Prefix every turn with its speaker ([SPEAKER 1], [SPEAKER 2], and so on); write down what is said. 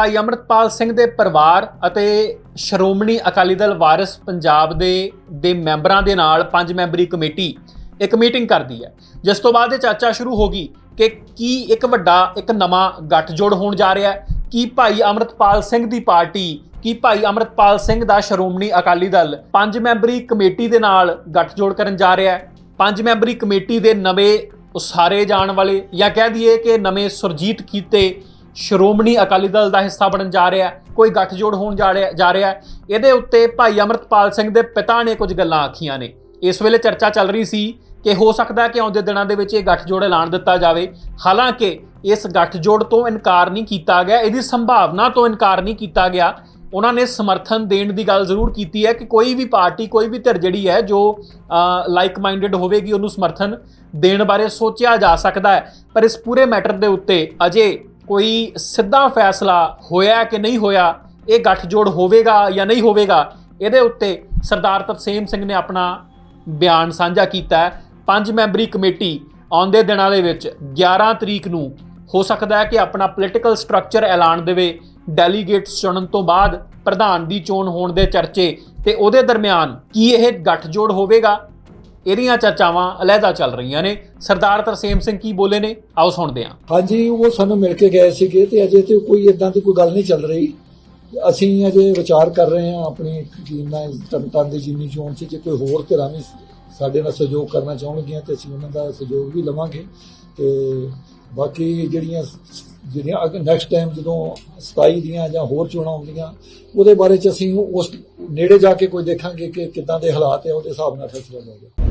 [SPEAKER 1] ਭਾਈ ਅਮਰਤਪਾਲ ਸਿੰਘ ਦੇ ਪਰਿਵਾਰ ਅਤੇ ਸ਼੍ਰੋਮਣੀ ਅਕਾਲੀ ਦਲ ਵਾਰਿਸ ਪੰਜਾਬ ਦੇ ਦੇ ਮੈਂਬਰਾਂ ਦੇ ਨਾਲ ਪੰਜ ਮੈਂਬਰੀ ਕਮੇਟੀ ਇੱਕ ਮੀਟਿੰਗ ਕਰਦੀ ਹੈ। ਜਿਸ ਤੋਂ ਬਾਅਦ ਇਹ ਚਰਚਾ ਸ਼ੁਰੂ ਹੋ ਗਈ ਕਿ ਕੀ ਇੱਕ ਵੱਡਾ, ਇੱਕ ਨਵਾਂ ਗੱਠਜੋੜ ਹੋਣ ਜਾ ਰਿਹਾ ਹੈ। ਕੀ ਭਾਈ ਅਮਰਤਪਾਲ ਸਿੰਘ ਦੀ ਪਾਰਟੀ, ਕੀ ਭਾਈ ਅਮਰਤਪਾਲ ਸਿੰਘ ਦਾ ਸ਼੍ਰੋਮਣੀ ਅਕਾਲੀ ਦਲ ਪੰਜ ਮੈਂਬਰੀ ਕਮੇਟੀ ਦੇ ਨਾਲ ਗੱਠਜੋੜ ਕਰਨ ਜਾ ਰਿਹਾ ਹੈ? ਪੰਜ ਮੈਂਬਰੀ ਕਮੇਟੀ ਦੇ ਨਵੇਂ ਉਸਾਰੇ ਜਾਣ ਵਾਲੇ ਜਾਂ ਕਹਿ ਦਈਏ ਕਿ ਨਵੇਂ ਸੁਰਜੀਤ ਕੀਤੇ ਸ਼੍ਰੋਮਣੀ ਅਕਾਲੀ ਦਲ ਦਾ ਹਿੱਸਾ ਬਣਨ ਜਾ ਰਿਹਾ ਹੈ, ਕੋਈ ਗੱਠਜੋੜ ਹੋਣ ਜਾ ਰਿਹਾ ਜਾ ਰਿਹਾ ਹੈ। ਇਹਦੇ ਉੱਤੇ ਭਾਈ ਅਮਰਤਪਾਲ ਸਿੰਘ ਦੇ ਪਿਤਾ ਨੇ ਕੁਝ ਗੱਲਾਂ ਆਖੀਆਂ ਨੇ। ਇਸ ਵੇਲੇ ਚਰਚਾ ਚੱਲ ਰਹੀ ਸੀ ਕਿ ਹੋ ਸਕਦਾ ਹੈ ਕਿ ਆਉਂਦੇ ਦਿਨਾਂ ਦੇ ਵਿੱਚ ਇਹ ਗੱਠਜੋੜ ਐਲਾਨ ਦਿੱਤਾ ਜਾਵੇ। ਹਾਲਾਂਕਿ ਇਸ ਗੱਠਜੋੜ ਤੋਂ ਇਨਕਾਰ ਨਹੀਂ ਕੀਤਾ ਗਿਆ, ਇਹਦੀ ਸੰਭਾਵਨਾ ਤੋਂ ਇਨਕਾਰ ਨਹੀਂ ਕੀਤਾ ਗਿਆ। ਉਹਨਾਂ ਨੇ ਸਮਰਥਨ ਦੇਣ ਦੀ ਗੱਲ ਜ਼ਰੂਰ ਕੀਤੀ ਹੈ ਕਿ ਕੋਈ ਵੀ ਪਾਰਟੀ, ਕੋਈ ਵੀ ਧਿਰ ਜਿਹੜੀ ਹੈ ਜੋ ਲਾਈਕ ਮਾਈਂਡਡ ਹੋਵੇਗੀ, ਉਹਨੂੰ ਸਮਰਥਨ ਦੇਣ ਬਾਰੇ ਸੋਚਿਆ ਜਾ ਸਕਦਾ ਹੈ। ਪਰ ਇਸ ਪੂਰੇ ਮੈਟਰ ਦੇ ਉੱਤੇ ਅਜੇ ਕੋਈ ਸਿੱਧਾ ਫੈਸਲਾ ਹੋਇਆ ਕਿ ਨਹੀਂ ਹੋਇਆ, ਇਹ ਗੱਠਜੋੜ ਹੋਵੇਗਾ ਜਾਂ ਨਹੀਂ ਹੋਵੇਗਾ, ਇਹਦੇ ਉੱਤੇ ਸਰਦਾਰ ਤਰਸੇਮ ਸਿੰਘ ਨੇ ਆਪਣਾ ਬਿਆਨ ਸਾਂਝਾ ਕੀਤਾ ਹੈ। ਪੰਜ ਮੈਂਬਰੀ ਕਮੇਟੀ ਆਉਂਦੇ ਦਿਨਾਂ ਦੇ ਵਿੱਚ 11 ਤਰੀਕ ਨੂੰ ਹੋ ਸਕਦਾ ਹੈ ਕਿ ਆਪਣਾ ਪੋਲੀਟੀਕਲ ਸਟਰਕਚਰ ਐਲਾਨ ਦੇਵੇ। ਡੈਲੀਗੇਟਸ ਚੁਣਨ ਤੋਂ ਬਾਅਦ ਪ੍ਰਧਾਨ ਦੀ ਚੋਣ ਹੋਣ ਦੇ ਚਰਚੇ ਤੇ ਉਹਦੇ ਦਰਮਿਆਨ ਕੀ ਇਹ ਗੱਠਜੋੜ ਹੋਵੇਗਾ? ਇਹਦੀਆਂ ਚਰਚਾਵਾਂ ਅਲੱਗਾ ਚੱਲ ਰਹੀਆਂ ਨੇ। ਸਰਦਾਰ ਤਰਸੇਮ ਸਿੰਘ ਕੀ ਬੋਲੇ ਨੇ? ਆਓ ਸੁਣਦੇ ਹਾਂ।
[SPEAKER 2] ਹਾਂਜੀ, ਉਹ ਸਾਨੂੰ ਮਿਲ ਕੇ ਗਏ ਸੀਗੇ ਤੇ ਅਜੇ ਤੇ ਕੋਈ ਇਦਾਂ ਦੀ ਕੋਈ ਗੱਲ ਨਹੀਂ ਚੱਲ ਰਹੀ। ਅਸੀਂ ਅਜੇ ਵਿਚਾਰ ਕਰ ਰਹੇ ਹਾਂ ਆਪਣੀ ਟੀਮ ਨਾਲ ਤਨਤਨ ਦੀ ਜਿੰਨੀ ਚੋਣ ਸੀ, ਜੇ ਕੋਈ ਹੋਰ ਧਿਰਾਂ ਵੀ ਸਾਡੇ ਨਾਲ ਸਹਿਯੋਗ ਕਰਨਾ ਚਾਹੁੰਗੀਆਂ ਤੇ ਅਸੀਂ ਉਹਨਾਂ ਦਾ ਸਹਿਯੋਗ ਵੀ ਲਵਾਂਗੇ। ਤੇ ਬਾਕੀ ਜਿਹੜੀਆਂ ਜਿਹੜੀਆਂ ਨੈਕਸਟ ਟਾਈਮ ਜਦੋਂ 27 ਦੀਆਂ ਜਾਂ ਹੋਰ ਚੋਣਾਂ ਆਉਂਦੀਆਂ, ਉਹਦੇ ਬਾਰੇ ਚ ਅਸੀਂ ਉਸ ਨੇੜੇ ਜਾ ਕੇ ਕੋਈ ਦੇਖਾਂਗੇ ਕਿ ਕਿੱਦਾਂ ਦੇ ਹਾਲਾਤ ਹੈ ਉਹਦੇ ਹਿਸਾਬ ਨਾਲ ਫੈਸਲਾ ਲਵਾਂਗੇ